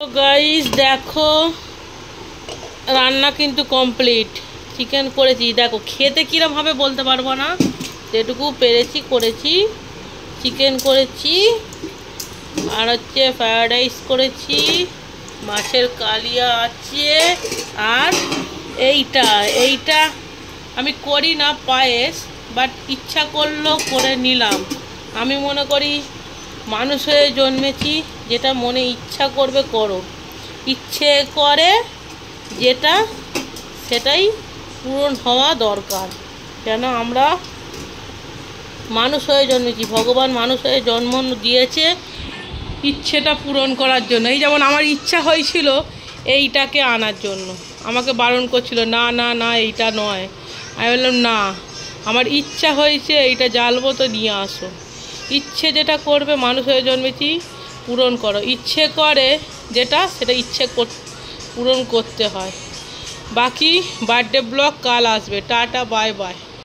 Guys দেখো, রান্না কিন্তু কমপ্লিট চিকেন করেছি। দেখো, খেতে কীরকম হবে বলতে পারব না। যেটুকু পেরেছি, করেছি। চিকেন করেছি। আর হচ্ছে ফ্রায়েড রাইস করেছি। মাছের কালিয়া আছে। আর এইটা এইটা আমি করি না পায়েস বাট ইচ্ছা করল করে নিলাম। আমি মনে করি মানুষ হয়ে জন্মেছি, যেটা মনে ইচ্ছা করবে করো। ইচ্ছে করে যেটা, সেটাই পূরণ হওয়া দরকার। কেন আমরা মানুষ হয়ে জন্মেছি, ভগবান মানুষ হয়ে জন্ম দিয়েছে ইচ্ছেটা পূরণ করার জন্য। এই যেমন আমার ইচ্ছা হয়েছিল এইটাকে আনার জন্য। আমাকে বারণ করছিল, না না না, এইটা নয়। আমি বললাম, না, আমার ইচ্ছা হয়েছে এইটা জ্বালবো তো নিয়ে আসো। ইচ্ছে যেটা করবে মানুষ হয়ে জন্মেছি, পূরণ করো। ইচ্ছে করে যেটা, সেটা ইচ্ছে পূরণ করতে হয়। বাকি বার্থডে ব্লগ কাল আসবে। Tata bye bye